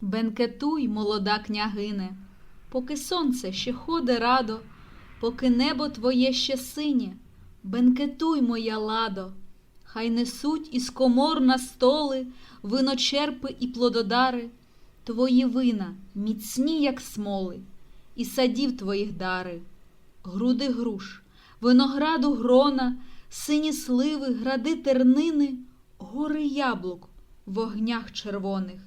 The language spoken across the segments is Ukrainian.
Бенкетуй, молода княгине, поки сонце ще ходе радо, поки небо твоє ще синє, бенкетуй, моя ладо, хай несуть із комор на столи виночерпи і плододари, твої вина міцні, як смоли, і садів твоїх дари, груди груш, винограду грона, сині сливи, гради тернини, гори яблук в огнях червоних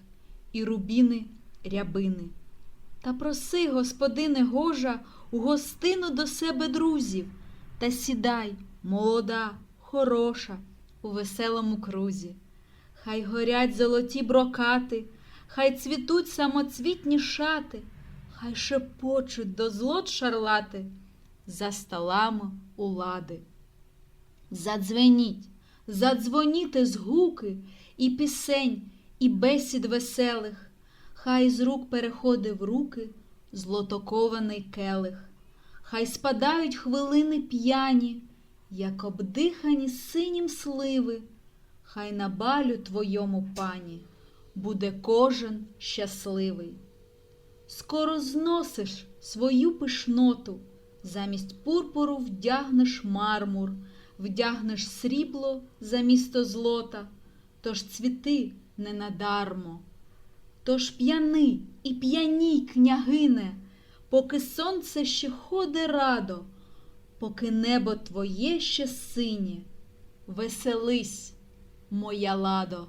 і рубіни рябини. Та проси, господине Гожа, у гостину до себе друзів, та сідай, молода, хороша, у веселому крузі. Хай горять золоті брокати, хай цвітуть самоцвітні шати, хай шепочуть до злот шарлати за столами у лади. Задзвеніть, задзвоніте згуки і пісень, і бесід веселих, хай з рук переходить в руки злотокований келих, хай спадають хвилини п'яні, як обдихані синім сливи, хай на балю твоєму пані буде кожен щасливий. Скоро зносиш свою пишноту, замість пурпуру вдягнеш мармур, вдягнеш срібло замісто злота, тож цвіти не надармо. Тож п'яни і п'яній, княгине, поки сонце ще ходи радо, поки небо твоє ще синє, веселись, моя ладо.